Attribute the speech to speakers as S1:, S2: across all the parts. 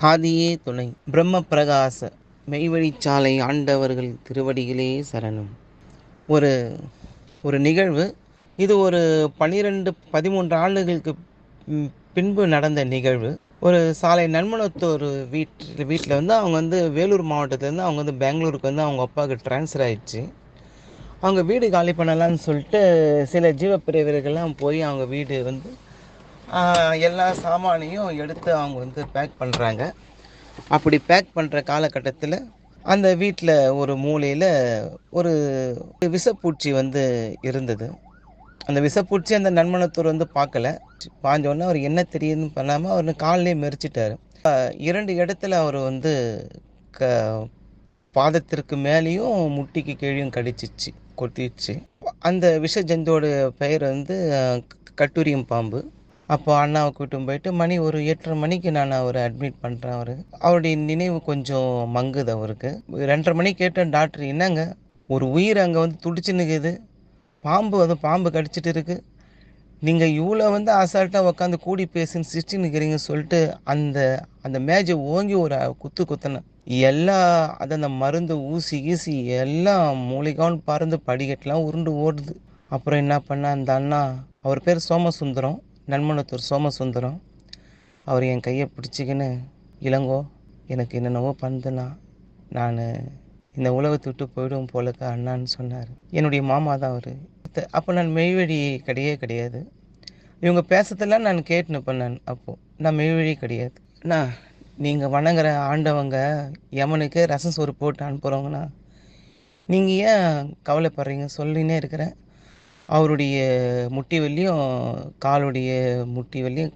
S1: ஆதியே துணை. பிரம்ம பிரகாச மெய்வழிச்சாலை ஆண்டவர்கள் திருவடிகளே சரணம். ஒரு ஒரு நிகழ்வு. இது ஒரு பன்னிரெண்டு பதிமூன்று ஆண்டுகளுக்கு பின்பு நடந்த நிகழ்வு. ஒரு சாலை நன்மணத்தூர் வீட்டில் வீட்டில் வந்து அவங்க வந்து வேலூர் மாவட்டத்துலேருந்து அவங்க வந்து பெங்களூருக்கு வந்து அவங்க அப்பாவுக்கு ட்ரான்ஸ்ஃபர் ஆயிடுச்சு. அவங்க வீடு காலி பண்ணலான்னு சொல்லிட்டு சில ஜீவப்பிரிவர்கள்லாம் போய் அவங்க வீடு வந்து எல்லா சாமானையும் எடுத்து அவங்க வந்து பேக் பண்ணுறாங்க அப்படி பேக் பண்ணுற காலகட்டத்தில் அந்த வீட்டில் ஒரு மூலையில் ஒரு விஷப்பூச்சி வந்து இருந்தது. அந்த விஷப்பூச்சி அந்த நன்மணத்தூர் வந்து பார்க்கல. பாஞ்சோடனே அவர் என்ன தெரியுதுன்னு பண்ணாமல் அவர் காலிலே மெரிச்சிட்டார். இரண்டு இடத்துல அவர் வந்து க பாதத்திற்கு மேலேயும் முட்டிக்கு கீழேயும் கடிச்சிச்சு கொத்திச்சு அந்த விஷ ஜந்தோட பெயர் வந்து கட்டுரியும் கட்டுரியம் பாம்பு. அப்போ அண்ணாவை கூட்டும் போயிட்டு மணி ஒரு எட்டரை மணிக்கு நான் அவரை அட்மிட் பண்ணுறேன் அவர். அவருடைய நினைவு கொஞ்சம் மங்குது அவருக்கு. ரெண்டரை மணிக்கு கேட்டேன் டாக்டர் என்னங்க ஒரு உயிர் அங்கே வந்து துடிச்சு நிற்குது பாம்பு அது பாம்பு கடிச்சிட்டு இருக்குது நீங்கள் இவ்வளோ வந்து அசால்ட்டாக உட்காந்து கூடி பேசுன்னு சிரிச்சு நிற்கிறீங்க சொல்லிட்டு அந்த அந்த மேஜை ஓங்கி ஒரு குத்து குத்தினேன். எல்லா அது அந்த மருந்து ஊசி ஈசி எல்லாம் மூலிகான்னு பறந்து படிக்கட்டெலாம் உருண்டு ஓடுது. அப்புறம் என்ன பண்ண அந்த அண்ணா அவர் பேர் சோமசுந்தரம். நன்மணத்தூர் சோமசுந்தரம். அவர் என் கையை பிடிச்சிக்கின்னு இளங்கோ எனக்கு என்னென்னவோ பண்ணுதுண்ணா நான் இந்த உலகத்தை விட்டு போயிடும் போலக்க அண்ணான்னு சொன்னார். என்னுடைய மாமா தான் அவர். அப்போ நான் மெய்வழி கிடையவே கிடையாது. இவங்க பேசுறதெல்லாம் நான் கேட்டுன்னு நான் அப்போது நான் மெய்வழி கிடையாது. அண்ணா நீங்கள் வணங்குற ஆண்டவங்க யமனுக்கு ரசம் சோறு போட்டு அனுப்புகிறவங்கண்ணா நீங்கள் ஏன் கவலைப்படுறீங்க? சொல்லினே இருக்கிறேன். அவருடைய முட்டி வலியும் காலுடைய முட்டி வலியும்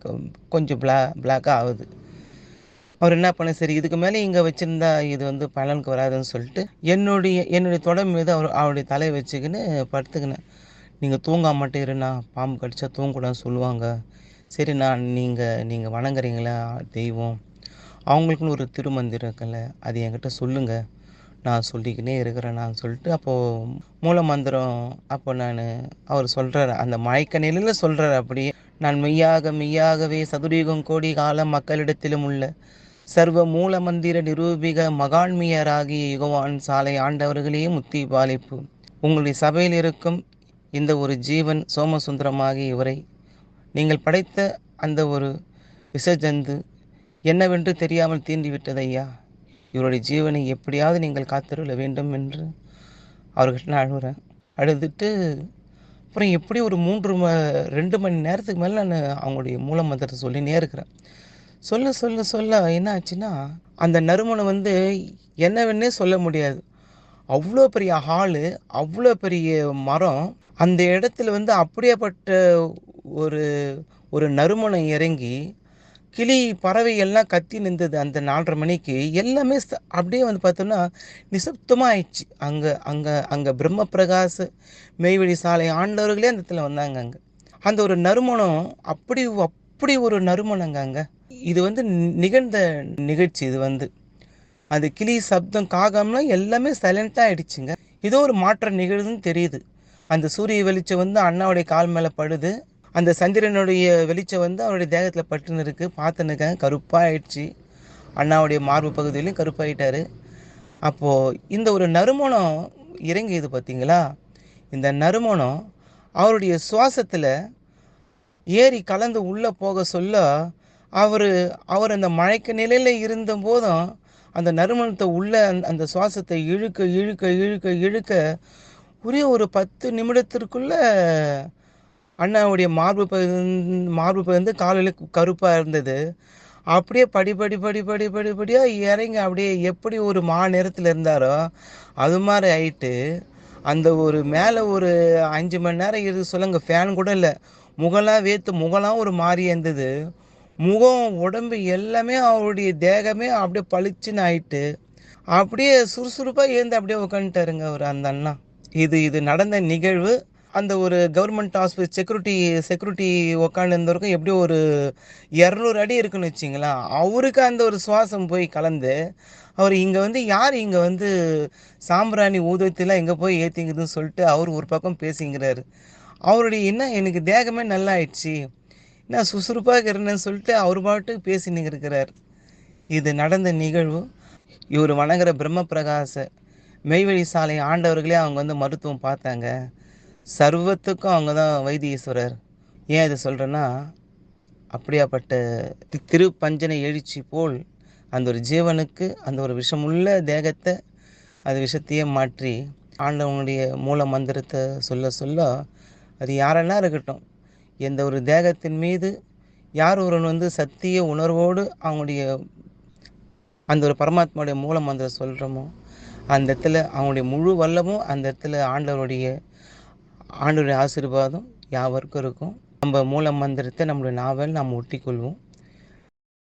S1: கொஞ்சம் பிளா பிளாக்காக ஆகுது. அவர் என்ன பண்ண சரி இதுக்கு மேலே இங்கே வச்சுருந்தா இது வந்து பலனுக்கு வராதுன்னு சொல்லிட்டு என்னுடைய என்னுடைய தொடர் மீது அவர் அவருடைய தலையை வச்சுக்கின்னு படுத்துக்கினேன். நீங்கள் தூங்காம மட்டும் இருண்ணா பாம்பு கடிச்சா தூங்கக்கூடாதுன்னு சொல்லுவாங்க. சரி நான் நீங்கள் நீங்கள் வணங்குறீங்களா தெய்வம்? அவங்களுக்குன்னு ஒரு திருமந்திரம் இருக்குல்ல அது என்கிட்ட சொல்லுங்கள் நான் சொல்லிக்கினே இருக்கிறேன் நான் சொல்லிட்டு அப்போது மூல மந்திரம் அப்போ நான் அவர் சொல்கிறார் அந்த மயக்க நிலையில் சொல்கிறார் அப்படியே நான் மெய்யாக மெய்யாகவே சதுரீகம் கோடி காலம் மக்களிடத்திலும் உள்ள சர்வ மூல மந்திர நிரூபிக மகான்மியராகிய யுகவான் சாலை ஆண்டவர்களே முத்தி பாலிப்பு. உங்களுடைய சபையில் இருக்கும் இந்த ஒரு ஜீவன் சோமசுந்தரமாகிய இவரை நீங்கள் படைத்த அந்த ஒரு விசஜந்து என்னவென்று தெரியாமல் தீண்டிவிட்டதையா? இவருடைய ஜீவனை எப்படியாவது நீங்கள் காத்திருள வேண்டும் என்று அவர்கிட்ட நான் அழுகிறேன் அழுதுட்டு அப்புறம் எப்படி ஒரு மூன்று ம ரெண்டு மணி நேரத்துக்கு மேலே நான் அவங்களுடைய மூல மந்திரத்தை சொல்லினே இருக்கிறேன். சொல்ல சொல்ல சொல்ல என்ன ஆச்சுன்னா அந்த நறுமணம் வந்து என்னவென்னே சொல்ல முடியாது. அவ்வளோ பெரிய ஹாலு அவ்வளோ பெரிய மரம் அந்த இடத்துல வந்து அப்படியேப்பட்ட ஒரு ஒரு நறுமணம் இறங்கி கிளி பறவை எல்லாம் கத்தி நின்றது அந்த நாலரை மணிக்கு. எல்லாமே அப்படியே வந்து பார்த்தோம்னா நிசப்தமாக ஆயிடுச்சு அங்கே அங்கே அங்கே பிரம்ம பிரகாச மெய்வழி சாலை ஆண்டவர்களே அந்த இடத்துல வந்தாங்க அங்கே. அந்த ஒரு நறுமணம் அப்படி அப்படி ஒரு நறுமணங்க அங்கே இது வந்து நிகழ்ந்த நிகழ்ச்சி இது வந்து. அது கிளி சப்தம் காகம்லாம் எல்லாமே சைலண்ட்டாக ஆயிடுச்சுங்க. ஏதோ ஒரு மாற்றம் நிகழ்துன்னு தெரியுது. அந்த சூரிய வெளிச்சம் வந்து அண்ணாவுடைய கால் மேலே படுது. அந்த சந்திரனுடைய வெளிச்சம் வந்து அவருடைய தேகத்தில் பட்டுன்னு இருக்கு. பார்த்துன்னு கருப்பாக ஆயிடுச்சு அண்ணாவுடைய மார்பு பகுதியிலையும் கருப்பாயிட்டாரு. அப்போது இந்த ஒரு நறுமணம் இறங்கியது பார்த்தீங்களா இந்த நறுமணம் அவருடைய சுவாசத்தில் ஏறி கலந்து உள்ளே போக சொல்ல அவர் அவர் அந்த மழைக்க நிலையில் இருந்த போதும் அந்த நறுமணத்தை உள்ள அந்த- அந்த சுவாசத்தை இழுக்க இழுக்க இழுக்க இழுக்க ஒரே ஒரு பத்து நிமிடத்திற்குள்ள அண்ணாவுடைய மார்பு பகுதி மார்பு பகுந்து காலையில் கருப்பாக இருந்தது. அப்படியே படி படி படி படி படி படியாக இறங்கி அப்படியே எப்படி ஒரு மா நேரத்தில் இருந்தாரோ அது மாதிரி ஆயிட்டு அந்த ஒரு மேலே ஒரு அஞ்சு மணி நேரம் இருக்கு சொல்லுங்க ஃபேன் கூட இல்லை. முகலாம் வேத்து முகலாம் ஒரு மாதிரி இருந்தது. முகம் உடம்பு எல்லாமே அவருடைய தேகமே அப்படியே பளிச்சுன்னு ஆயிட்டு அப்படியே சுறுசுறுப்பாக ஏந்து அப்படியே உட்காந்துட்டாருங்க அவர் அந்த அண்ணா. இது இது நடந்த நிகழ்வு. அந்த ஒரு கவர்மெண்ட் ஹாஸ்பிட்டல் செக்யூரிட்டி செக்யூரிட்டி உட்காந்து இருந்தவருக்கும் எப்படியோ ஒரு இரநூறு அடி இருக்குன்னு வச்சிங்களேன். அவருக்கு அந்த ஒரு சுவாசம் போய் கலந்து அவர் இங்கே வந்து யார் இங்கே வந்து சாம்பிராணி ஊதத்திலாம் எங்கே போய் ஏற்றிங்குதுன்னு சொல்லிட்டு அவர் ஒரு பக்கம் பேசிங்கிறாரு அவருடைய என்ன எனக்கு தேகமே நல்லா ஆயிடுச்சு நான் சுறுசுறுப்பாக இருந்தேன்னு சொல்லிட்டு அவர் பாட்டுக்கு பேசின்னு இருக்கிறார். இது நடந்த நிகழ்வு. இவர் வணங்குற பிரம்ம பிரகாச மெய்வழி சாலை ஆண்டவர்களே அவங்க வந்து மருத்துவம் பார்த்தாங்க. சர்வத்துக்கும் அவங்க தான் வைத்தீஸ்வரர் ஏன் இதை சொல்கிறேன்னா அப்படியாப்பட்ட திருப்பஞ்சனை எழுச்சி போல் அந்த ஒரு ஜீவனுக்கு அந்த ஒரு விஷமுள்ள தேகத்தை அது விஷத்தையே மாற்றி ஆண்டவனுடைய மூல மந்திரத்தை சொல்ல சொல்ல அது யாரெல்லாம் இருக்கட்டும் எந்த ஒரு தேகத்தின் மீது யார் ஒருவன் வந்து சத்திய உணர்வோடு அவங்களுடைய அந்த ஒரு பரமாத்மாவுடைய மூல மந்திரம் சொல்கிறோமோ அந்த இடத்துல அவங்களுடைய முழு வல்லமும் அந்த இடத்துல ஆண்டவருடைய ஆண்டுடைய ஆசீர்வாதம் யாவருக்கும் இருக்கும். நம்ம மூல மந்திரத்தை நம்மளுடைய நாவல் நாம் ஒட்டிக்கொள்வோம்.